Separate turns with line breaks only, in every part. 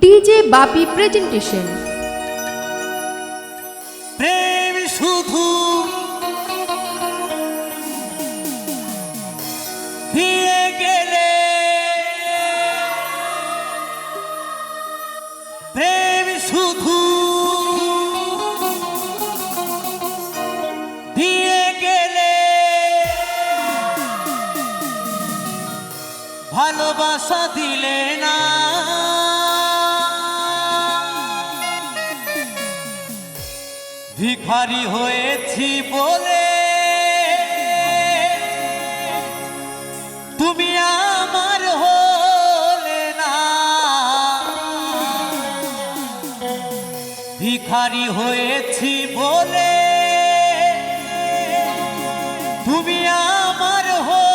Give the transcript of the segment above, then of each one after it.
DJ বাপি presentation.
প্রেম শুধু দিয়ে গেলে। প্রেম শুধু দিয়ে গেলে। ভালোবাসা দিলে ভিখারি হয়েছি বলে। তুমি আমার হলে না। ভিখারি হয়েছি বলে। তুমি আমার হলে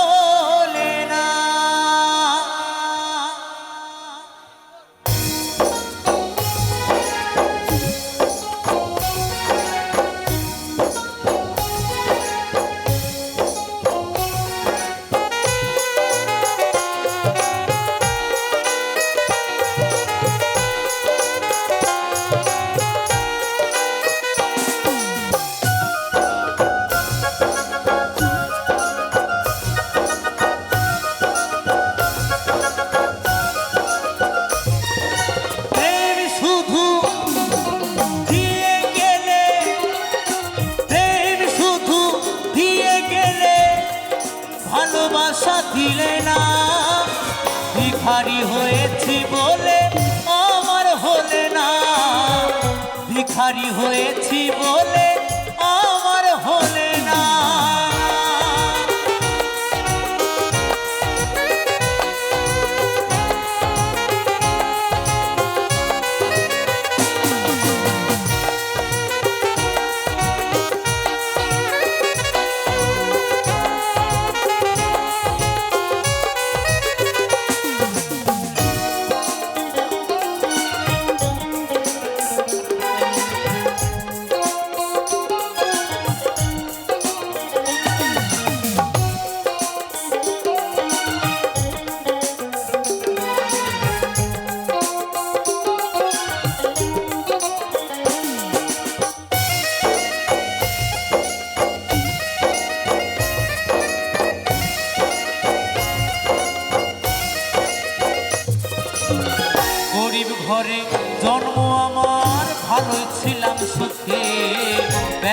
দিলে না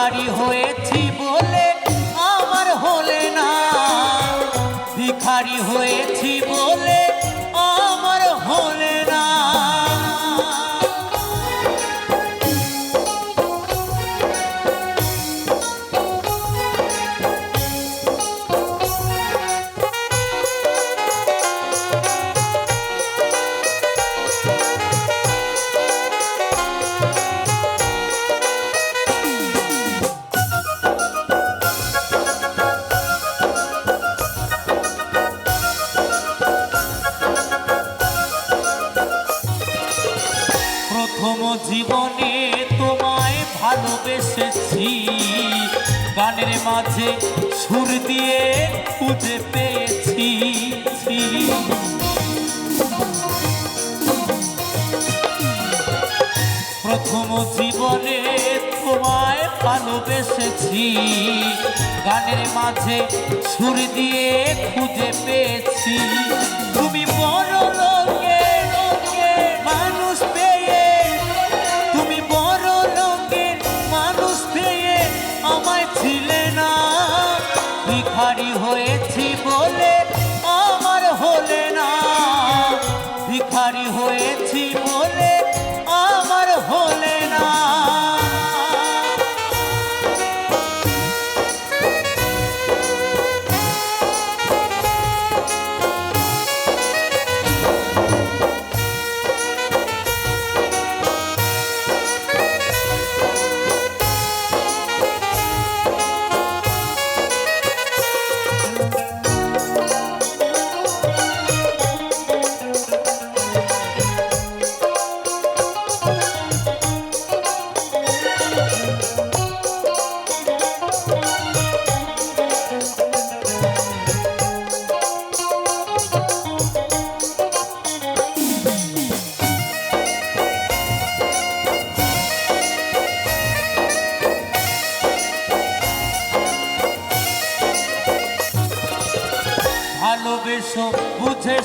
ভিখারি হয়েছি। জীবনে তোমায় ভালোবেসেছি। গানের মাঝে সুর দিয়ে খুঁজে পেয়েছি। প্রথম জীবনে তোমায় ভালোবেসেছি। গানের মাঝে সুর দিয়ে খুঁজে পেয়েছি। তুমি বড় হয়েছি বলে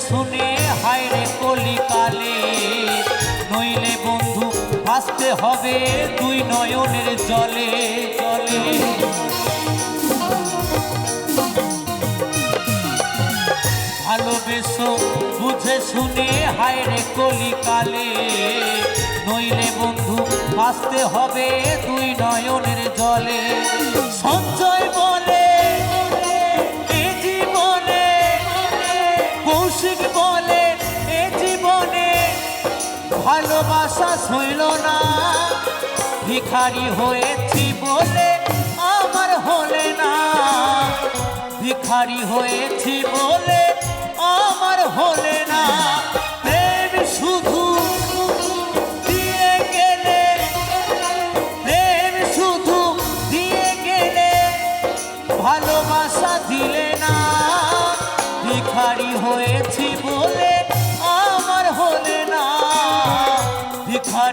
শুনে হায়রে কলিকালে, নইলে বন্ধু ভাসতে হবে দুই নয়নের জলে। জলে ভালোবেসো, বুঝে শুনে হায়রে কলিকালে, নইলে বন্ধু ভাসতে হবে দুই নয়নের জলে। সঞ্চয় বলে কৌশিক বলে, এ জীবনে ভালোবাসা সইল না। ভিখারি হয়েছি বলে আমার হলে না। ভিখারি হয়েছি বলে আমার হলে না। প্রেম শুধু দিয়ে গেলে, প্রেম শুধু দিয়ে গেলে ভালোবাসা দিলে না। ভিখারি হয়েছি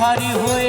সারি হয়ে